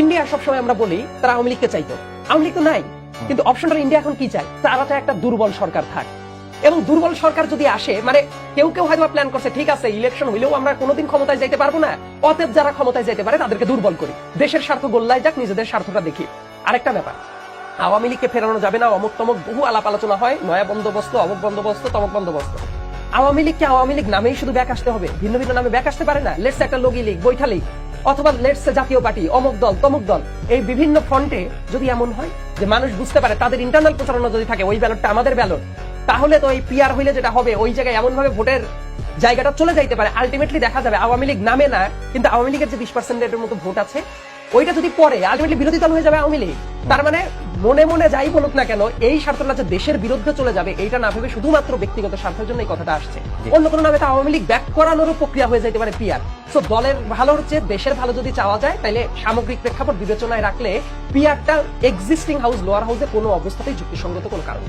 India সবসময় আমরা বলি, তারা আওয়ামী লীগকে চাইতো। আওয়ামী লীগ তো নাই, কিন্তু অপশনটা ইন্ডিয়া এখন কি চায়? তারা চায় একটা দুর্বল সরকার থাক। এবং দুর্বল সরকার যদি আসে মানে কেউ কেউ হয়তো প্ল্যান করছে, ঠিক আছে ইলেকশন হইলেও আমরা কোনোদিন ক্ষমতায় যাইতে পারব না। অতএব যারা ক্ষমতায় যাইতে পারে, তাদেরকে দুর্বল করি। দেশের স্বার্থ গোল্লায় যাক, নিজেদের স্বার্থটা দেখি। আরেকটা ব্যাপার, আওয়ামী লীগকে ফেরানো যাবে না, অমুক তমক বহু আলাপ আলোচনা হয়, নয়া বন্দোবস্ত, অমুক বন্দোবস্ত, তমক বন্দোবস্ত। আওয়ামী লীগকে আওয়ামী লীগ নামেই শুধু ব্যাক আসতে হবে, ভিন্ন ভিন্ন নামে ব্যাক আসতে পারে না। লেটস একটা লগি লীগ, বৈঠা লীগ অথবা লেটস জাতীয় পার্টি, অমুক দল, তমুক দল, এই বিভিন্ন ফ্রন্টে যদি এমন হয় যে মানুষ বুঝতে পারে তাদের ইন্টারনাল প্রচারণা যদি থাকে, ওই ব্যালটটা আমাদের ব্যালট তাহলে তো এই পিয়ার হইলে যেটা হবে, ওই জায়গায় এমন ভাবে ভোটের জায়গাটা চলে যাইতে পারে। আলটিমেটলি দেখা যাবে আওয়ামী লীগ নামে না, কিন্তু আওয়ামী লীগের যে বিশ পার্সেন্টের মতো ভোট আছে ওইটা যদি পরে আলটিমেটলি বিরোধী দল হয়ে যাবে আওয়ামী লীগ। তার মানে মনে মনে যাই বলুক না কেন এই স্বার্থটা যে দেশের বিরুদ্ধে চলে যাবে এইটা না ভেবে শুধুমাত্র ব্যক্তিগত স্বার্থের জন্য এই কথাটা আসছে। অন্য কোনো নামে তো আওয়ামী লীগ ব্যাক করানোরও প্রক্রিয়া হয়ে যেতে পারে পিয়ার সো দলের ভালো হচ্ছে দেশের ভালো যদি চাওয়া যায় তাহলে সামগ্রিক প্রেক্ষাপট বিবেচনায় রাখলে পিয়ারটা এক্সিস্টিং হাউস লোয়ার হাউসে কোনো অবস্থাতেই যুক্তিসঙ্গত কোনো কারণ